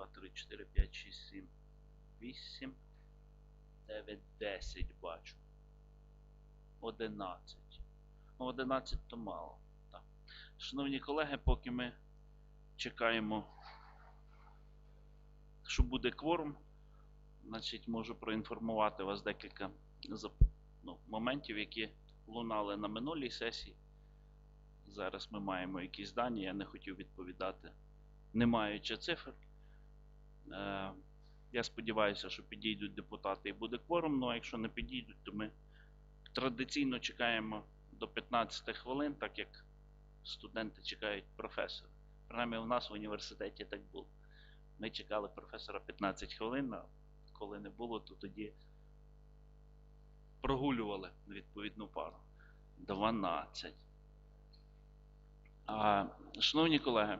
2, 3, 4, 5, 6, 7, 8, 9, 10 бачу. 11. Ну, 11 то мало. Так. Шановні колеги, поки ми чекаємо, що буде кворум, значить, можу проінформувати вас декілька ну, моментів, які лунали на минулій сесії. Зараз ми маємо якісь дані, я не хотів відповідати, не маючи цифр. Е, я сподіваюся, що підійдуть депутати і буде кворум, ну а якщо не підійдуть, то ми традиційно чекаємо до 15 хвилин, так як студенти чекають професора. Принаймні у нас в університеті так було. Ми чекали професора 15 хвилин, а коли не було, то тоді прогулювали відповідну пару. 12. А, шановні колеги,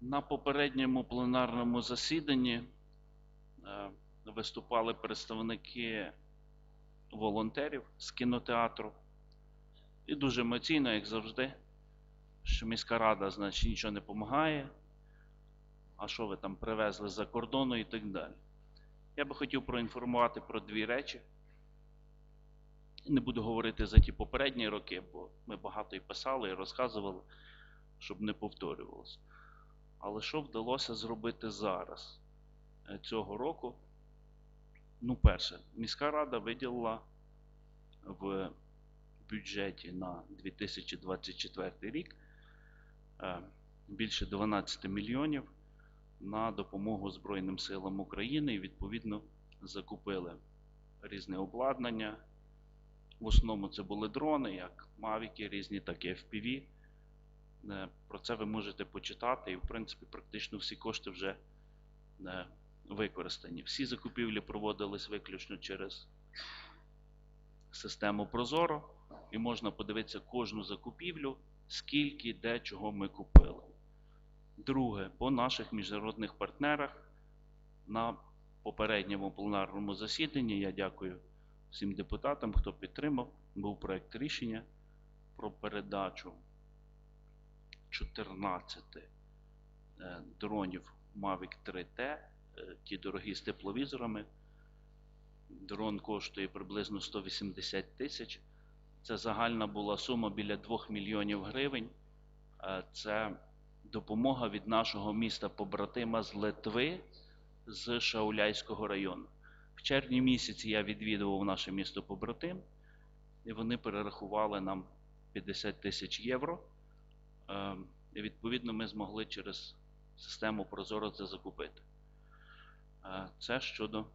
на попередньому пленарному засіданні е, виступали представники волонтерів з кінотеатру. І дуже емоційно, як завжди, що міська рада, значить, нічого не допомагає. А що ви там привезли з-за кордону і так далі. Я би хотів проінформувати про дві речі. Не буду говорити за ті попередні роки, бо ми багато і писали, і розказували, щоб не повторювалося. Але що вдалося зробити зараз е, цього року? Ну, перше, міська рада виділила в бюджеті на 2024 рік е, більше 12 мільйонів на допомогу Збройним силам України і відповідно закупили різне обладнання. В основному це були дрони, як Мавіки різні, так і FPV. Е, Про це ви можете почитати, і в принципі практично всі кошти вже е, використані. Всі закупівлі проводились виключно через систему Прозоро, і можна подивитися кожну закупівлю, скільки, де, чого ми купили. Друге, по наших міжнародних партнерах на попередньому пленарному засіданні я дякую всім депутатам, хто підтримав. Був проект рішення про передачу 14 е, дронів Mavic 3T, е, ті дорогі з тепловізорами. Дрон коштує приблизно 180 тисяч. Це загальна була сума біля 2 мільйонів гривень. Е, Це допомога від нашого міста побратима з Литви, з Шауляйського району. В червні місяці я відвідував наше місто побратим, і вони перерахували нам 50 тисяч євро. Е, І відповідно ми змогли через систему Прозоро це закупити. Е, Це щодо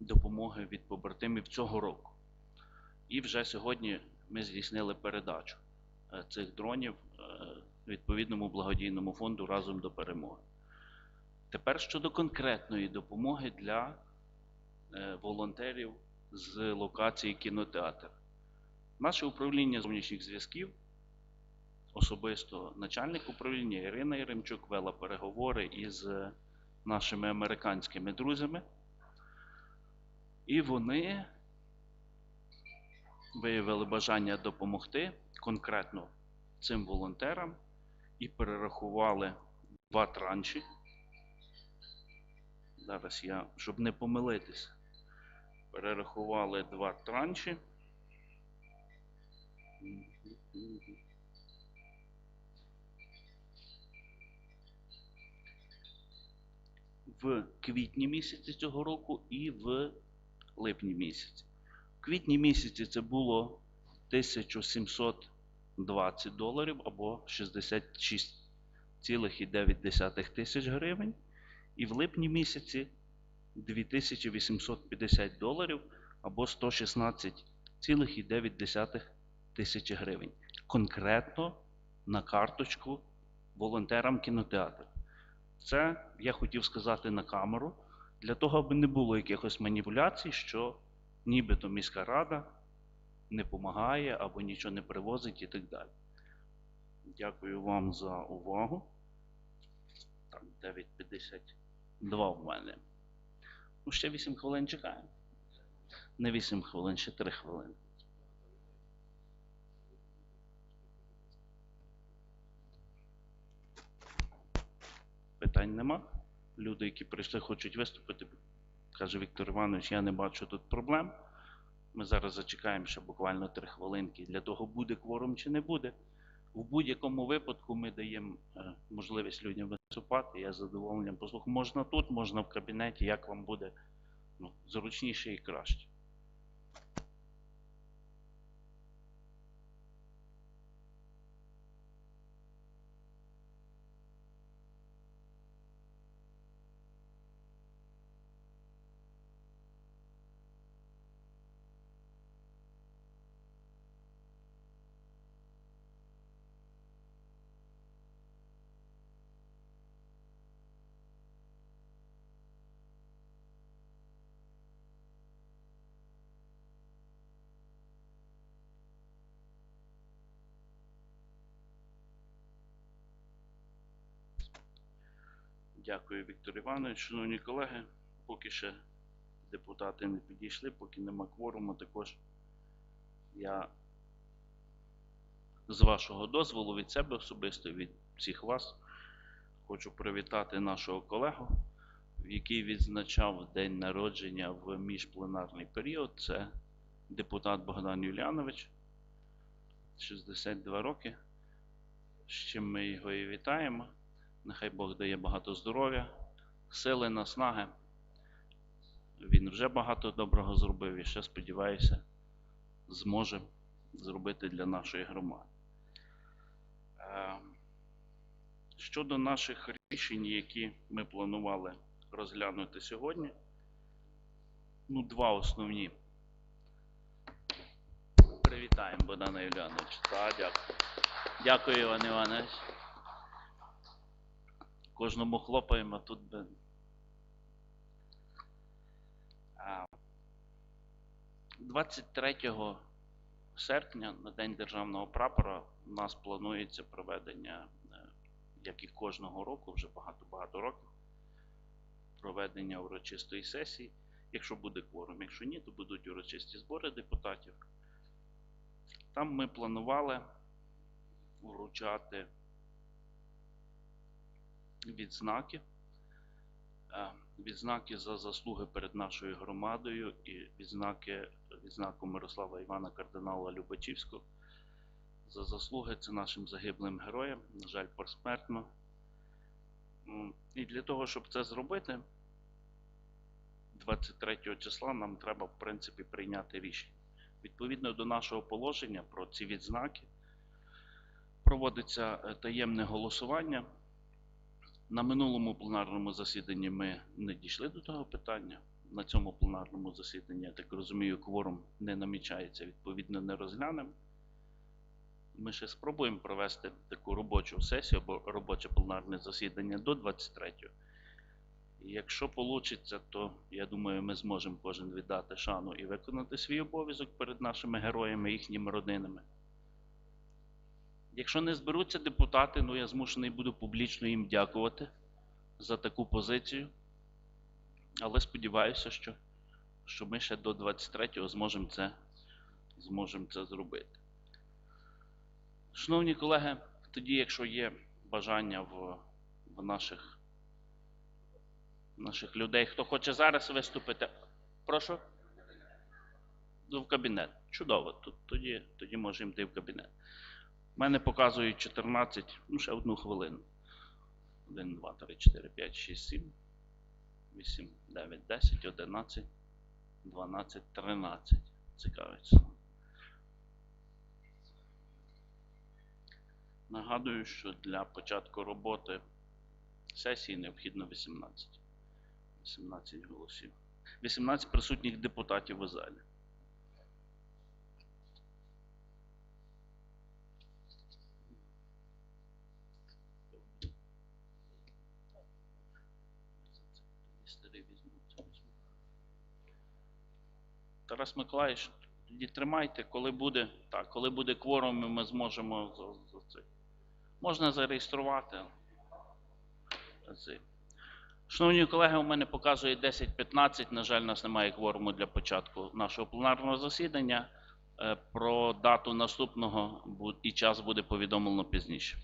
допомоги від побратимів цього року. І вже сьогодні ми здійснили передачу е, цих дронів е, відповідному благодійному фонду разом до перемоги. Тепер щодо конкретної допомоги для волонтерів з локації кінотеатр. Наше управління зовнішніх зв'язків, особисто начальник управління Ірина Єремчук вела переговори із нашими американськими друзями. І вони виявили бажання допомогти конкретно цим волонтерам і перерахували два транші. Зараз я, щоб не помилитися, перерахували два транші. В квітні місяці цього року і в липні місяці. В квітні місяці це було 1720 доларів або 66,9 тисяч гривень. І в липні місяці 2850 доларів або 116,9 тисячі гривень. Конкретно на карточку волонтерам кінотеатру. Це я хотів сказати на камеру, для того, аби не було якихось маніпуляцій, що нібито міська рада не допомагає або нічого не привозить і так далі. Дякую вам за увагу. Так, 9.52 в мене. Ну, ще 8 хвилин чекаємо. Не 8 хвилин, ще 3 хвилини. Питань нема. Люди, які прийшли, хочуть виступити, каже Віктор Іванович, я не бачу тут проблем. Ми зараз зачекаємо ще буквально три хвилинки. Для того буде кворум чи не буде. В будь-якому випадку ми даємо е, можливість людям виступати. Я з задоволенням послухаю. Можна тут, можна в кабінеті, як вам буде ну, зручніше і краще. Дякую, Віктор Іванович. Шановні колеги, поки ще депутати не підійшли, поки нема кворуму, також я з вашого дозволу від себе особисто, від всіх вас, хочу привітати нашого колегу, який відзначав день народження в міжпленарний період. Це депутат Богдан Юліанович, 62 роки. З чим ми його і вітаємо. Нехай Бог дає багато здоров'я, сили, наснаги. Він вже багато доброго зробив і ще, сподіваюся, зможе зробити для нашої громади. Е, Щодо наших рішень, які ми планували розглянути сьогодні, ну, два основні. Привітаємо Богдана Юліановича. Дякую. Дякую, Іван Іванович. Кожному хлопаємо, тут би. А, 23 серпня, на День Державного прапора, у нас планується проведення, е, як і кожного року, вже багато-багато років, проведення урочистої сесії. Якщо буде кворум, якщо ні, то будуть урочисті збори депутатів. Там ми планували вручати відзнаки. Відзнаки за заслуги перед нашою громадою і відзнаки відзнаку Мирослава Івана кардинала Любачівського. За заслуги це нашим загиблим героям, на жаль, посмертно. І для того, щоб це зробити, 23 числа нам треба, в принципі, прийняти рішення. Відповідно до нашого положення про ці відзнаки проводиться е, таємне голосування. На минулому пленарному засіданні ми не дійшли до того питання. На цьому пленарному засіданні, я так розумію, кворум не намічається, відповідно, не розглянемо. Ми ще спробуємо провести таку робочу сесію або робоче пленарне засідання до 23-го. І якщо вийде, то я думаю, ми зможемо кожен віддати шану і виконати свій обов'язок перед нашими героями, їхніми родинами. Якщо не зберуться депутати, ну я змушений буду публічно їм дякувати за таку позицію. Але сподіваюся, що, що ми ще до 23-го зможемо це, зможемо це зробити. Шановні колеги, тоді, якщо є бажання в, в наших, наших людей, хто хоче зараз виступити, прошу. Ну, в кабінет. Чудово. Тоді, тоді можемо йти в кабінет. У мене показують 14, ну ще одну хвилину. 1, 2, 3, 4, 5, 6, 7, 8, 9, 10, 11, 12, 13. Цікавиться. Нагадую, що для початку роботи сесії необхідно 18. 18 голосів. 18 присутніх депутатів у залі. Тарас Миколаївич, тоді тримайте, коли буде, так, коли буде кворум, ми зможемо. Можна зареєструвати. Шановні колеги, у мене показує 10.15. На жаль, у нас немає кворуму для початку нашого пленарного засідання. Е, Про дату наступного і час буде повідомлено пізніше.